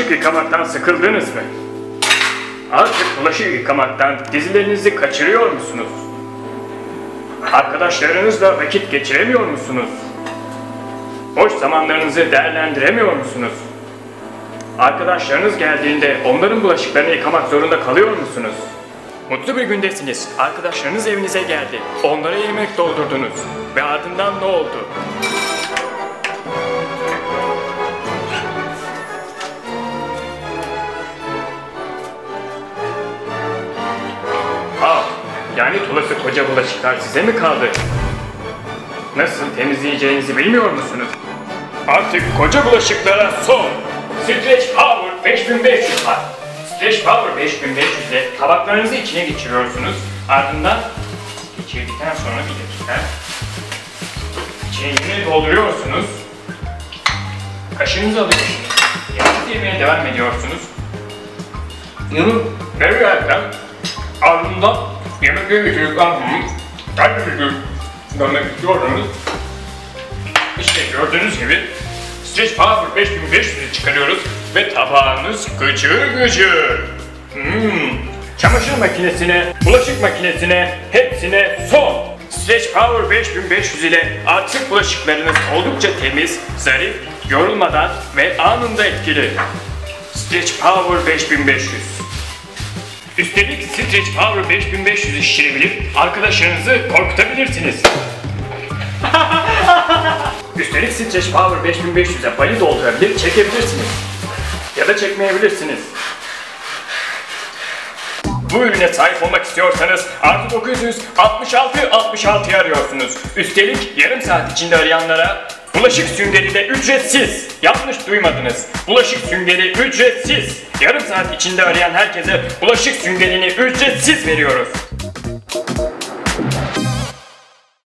Bulaşık yıkamaktan sıkıldınız mı? Artık bulaşık yıkamaktan dizilerinizi kaçırıyor musunuz? Arkadaşlarınızla vakit geçiremiyor musunuz? Boş zamanlarınızı değerlendiremiyor musunuz? Arkadaşlarınız geldiğinde onların bulaşıklarını yıkamak zorunda kalıyor musunuz? Mutlu bir gündesiniz. Arkadaşlarınız evinize geldi. Onlara yemek doldurdunuz. Ve ardından ne oldu? Yani tulası koca bulaşıklar size mi kaldı? Nasıl temizleyeceğinizi bilmiyor musunuz? Artık koca bulaşıklara son. Stretch Power 5500 var. Stretch Power 5500 ile tabaklarınızı içine geçiriyorsunuz. Ardından geçirdikten sonra bir dakika. İçine yine dolduruyorsunuz. Kaşığınızı alıyorsunuz. Yalnız yemeye devam ediyorsunuz. Bunu very welcome. Ardından yemekleri bitirdikten sonra tabii bir görmek istiyorsanız işte gördüğünüz gibi Stretch Power 5500'ü çıkarıyoruz ve tabağınız gıcır gıcır. Hmm. Çamaşır makinesine, bulaşık makinesine, hepsine son. Stretch Power 5500 ile artık bulaşıklarınız oldukça temiz, zarif, yorulmadan ve anında etkili. Stretch Power 5500. Üstelik Stretch Power 5500'ü şişirebilip arkadaşlarınızı korkutabilirsiniz. Üstelik Stretch Power 5500'e bali doldurabilir, çekebilirsiniz. Ya da çekmeyebilirsiniz. Bu ürüne sahip olmak istiyorsanız artı 966 66'yı arıyorsunuz. Üstelik yarım saat içinde arayanlara bulaşık süngeri de ücretsiz. Yanlış duymadınız. Bulaşık süngeri ücretsiz. Yarım saat içinde arayan herkese bulaşık süngerini ücretsiz veriyoruz.